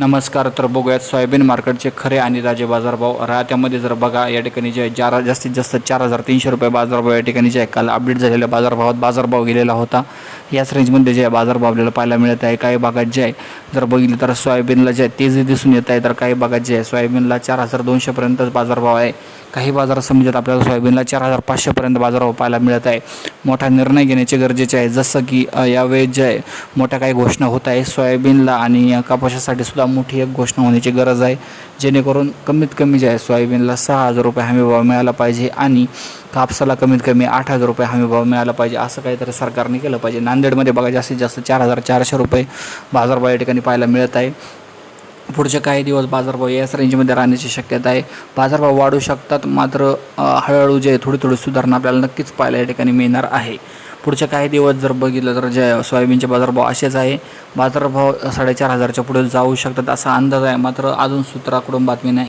नमस्कार तर बघूयात सोयाबीन मार्केटचे खरे आणि राजे बाजारभाव राहत्यामध्ये जर बघा या ठिकाणी जे आहे चार जास्तीत जास्त चार हजार तीनशे रुपये बाजारभाव या ठिकाणी जे आहे काल अपडेट झालेल्या बाजारभावात बाजारभाव गेलेला होता. याच रेंजमध्ये जे आहे बाजारभाव आपल्याला पाहायला मिळत आहे काही भागात जे आहे जर बघितलं तर सोयाबीनला जे आहे तेजी दिसून येत आहे तर काही भागात जे आहे सोयाबीनला चार हजार दोनशेपर्यंतच बाजारभाव आहे. काही बाजार समजत आपल्याला सोयाबीनला चार हजार पाचशेपर्यंत बाजारभाव पाहायला मिळत आहे. मोठा निर्णय घेण्याचे गरजेचे आहे. जसं की यावेळेस जे आहे मोठ्या काही घोषणा होत आहे सोयाबीनला आणि अ, सुद्धा मोठी एक घोषणा होण्याची गरज आहे. जेणेकरून कमीत कमी जे आहे सोयाबीनला सहा हजार रुपये हमीभाव मिळाला पाहिजे आणि कापसाला कमीत कमी आठ हजार रुपये हमीभाव मिळाला पाहिजे असं काहीतरी सरकारने केलं पाहिजे. नांदेडमध्ये बघा जास्तीत जास्त चार हजार चारशे रुपये बाजारभाव या ठिकाणी पाहायला मिळत आहे. पुढचे काही दिवस बाजारभाव याच रेंजमध्ये राहण्याची शक्यता आहे. बाजारभाव वाढू शकतात मात्र हळूहळू जे थोडी थोडी सुधारणा आपल्याला नक्कीच पाहायला या ठिकाणी मिळणार आहे. पुढचे काही दिवस जर बघितलं तर जे सोयाबीनचे बाजारभाव असेच आहे. बाजारभाव साडेचार हजारच्या पुढे जाऊ शकतात असा अंदाज आहे मात्र अजून सूत्राकडून बातमी नाही.